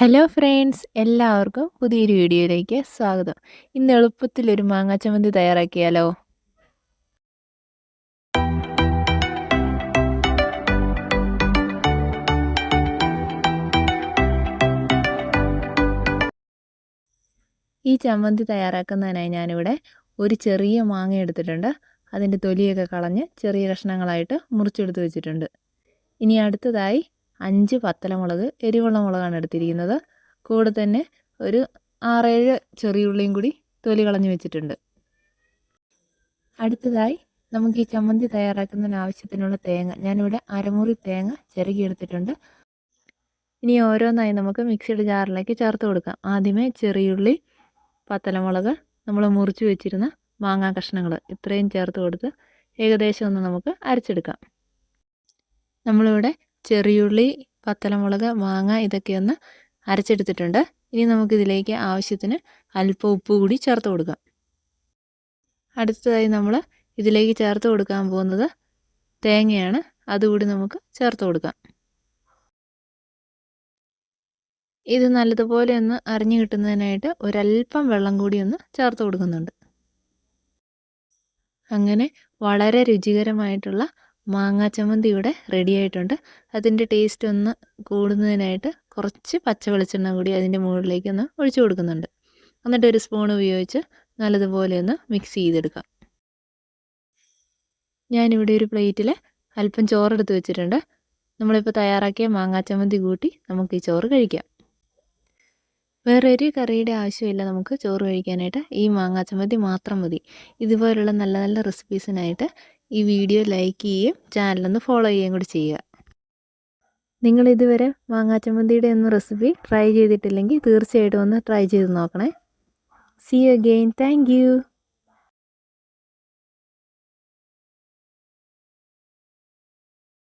Hello friends എല്ലാവർക്കും പുതിയൊരു വീഡിയോയിലേക്ക് സ്വാഗതം. ഇന്ന് എളുപ്പത്തിൽ ഒരു മാങ്ങാ ചമ്മന്തി തയ്യാറാക്കിയാലോ? ഈ ചമ്മന്തി തയ്യാറാക്കുന്നതിനായി ഞാനിവിടെ ഒരു ചെറിയ മാങ്ങ എടുത്തിട്ടുണ്ട്. അതിന്റെ തൊലിയൊക്കെ കളഞ്ഞ് ചെറിയ കഷ്ണങ്ങളായിട്ട് മുറിച്ചെടുത്ത് വെച്ചിട്ടുണ്ട്. ഇനി അടുത്തതായി അഞ്ച് പത്തലമുളക് എരിവുള്ള മുളകാണ് എടുത്തിരിക്കുന്നത്. കൂടെ തന്നെ ഒരു ആറേഴ് ചെറിയ ഉള്ളിയും കൂടി തൊലി കളഞ്ഞു വെച്ചിട്ടുണ്ട്. അടുത്തതായി നമുക്ക് ഈ ചമ്മന്തി തയ്യാറാക്കുന്നതിന് ആവശ്യത്തിനുള്ള തേങ്ങ. ഞാനിവിടെ അരമുറി തേങ്ങ ചിരകിയെടുത്തിട്ടുണ്ട് ഇനി ഓരോന്നായി നമുക്ക് മിക്സിയുടെ ജാറിലേക്ക് ചേർത്ത് കൊടുക്കാം. ആദ്യമേ ചെറിയുള്ളി പത്തലമുളക് നമ്മൾ മുറിച്ച് വെച്ചിരുന്ന മാങ്ങാ കഷ്ണങ്ങൾ ഇത്രയും ചേർത്ത് കൊടുത്ത് ഏകദേശം ഒന്ന് നമുക്ക് അരച്ചെടുക്കാം. നമ്മളിവിടെ ചെറിയുള്ളി പത്തലമുളക് മാങ്ങ ഇതൊക്കെ ഒന്ന് അരച്ചെടുത്തിട്ടുണ്ട്. ഇനി നമുക്കിതിലേക്ക് ആവശ്യത്തിന് അല്പം ഉപ്പ് കൂടി ചേർത്ത് കൊടുക്കാം. അടുത്തതായി നമ്മൾ ഇതിലേക്ക് ചേർത്ത് കൊടുക്കാൻ പോകുന്നത് തേങ്ങയാണ്. അതുകൂടി നമുക്ക് ചേർത്ത് കൊടുക്കാം. ഇത് നല്ലതുപോലെ ഒന്ന് അരിഞ്ഞു കിട്ടുന്നതിനായിട്ട് ഒരല്പം വെള്ളം കൂടി ഒന്ന് ചേർത്ത് കൊടുക്കുന്നുണ്ട്. അങ്ങനെ വളരെ രുചികരമായിട്ടുള്ള മാങ്ങാ ചമ്മന്തി ഇവിടെ റെഡി ആയിട്ടുണ്ട്. അതിന്റെ ടേസ്റ്റ് ഒന്ന് കൂടുന്നതിനായിട്ട് കുറച്ച് പച്ച വെളിച്ചെണ്ണ കൂടി അതിന്റെ മുകളിലേക്ക് ഒന്ന് ഒഴിച്ചു കൊടുക്കുന്നുണ്ട്. എന്നിട്ട് ഒരു സ്പൂൺ ഉപയോഗിച്ച് നല്ലതുപോലെ ഒന്ന് മിക്സ് ചെയ്തെടുക്കാം. ഞാനിവിടെ ഒരു പ്ലേറ്റിൽ അല്പം ചോറെടുത്ത് വെച്ചിട്ടുണ്ട്. നമ്മളിപ്പോൾ തയ്യാറാക്കിയ മാങ്ങാ ചമ്മന്തി കൂട്ടി നമുക്ക് ഈ ചോറ് കഴിക്കാം. വേറൊരു കറിയുടെ ആവശ്യമില്ല നമുക്ക് ചോറ് കഴിക്കാനായിട്ട്. ഈ മാങ്ങാ ചമ്മന്തി മാത്രം മതി. ഇതുപോലുള്ള നല്ല നല്ല റെസിപ്പീസിനായിട്ട് ഈ വീഡിയോ ലൈക്ക് ചെയ്യുകയും ചാനലൊന്ന് ഫോളോ ചെയ്യുകയും കൂടി ചെയ്യുക. നിങ്ങൾ ഇതുവരെ മാങ്ങാ ചമ്മന്തിയുടെ ഒന്നും റെസിപ്പി ട്രൈ ചെയ്തിട്ടില്ലെങ്കിൽ തീർച്ചയായിട്ടും ഒന്ന് ട്രൈ ചെയ്ത് നോക്കണേ. C you again thank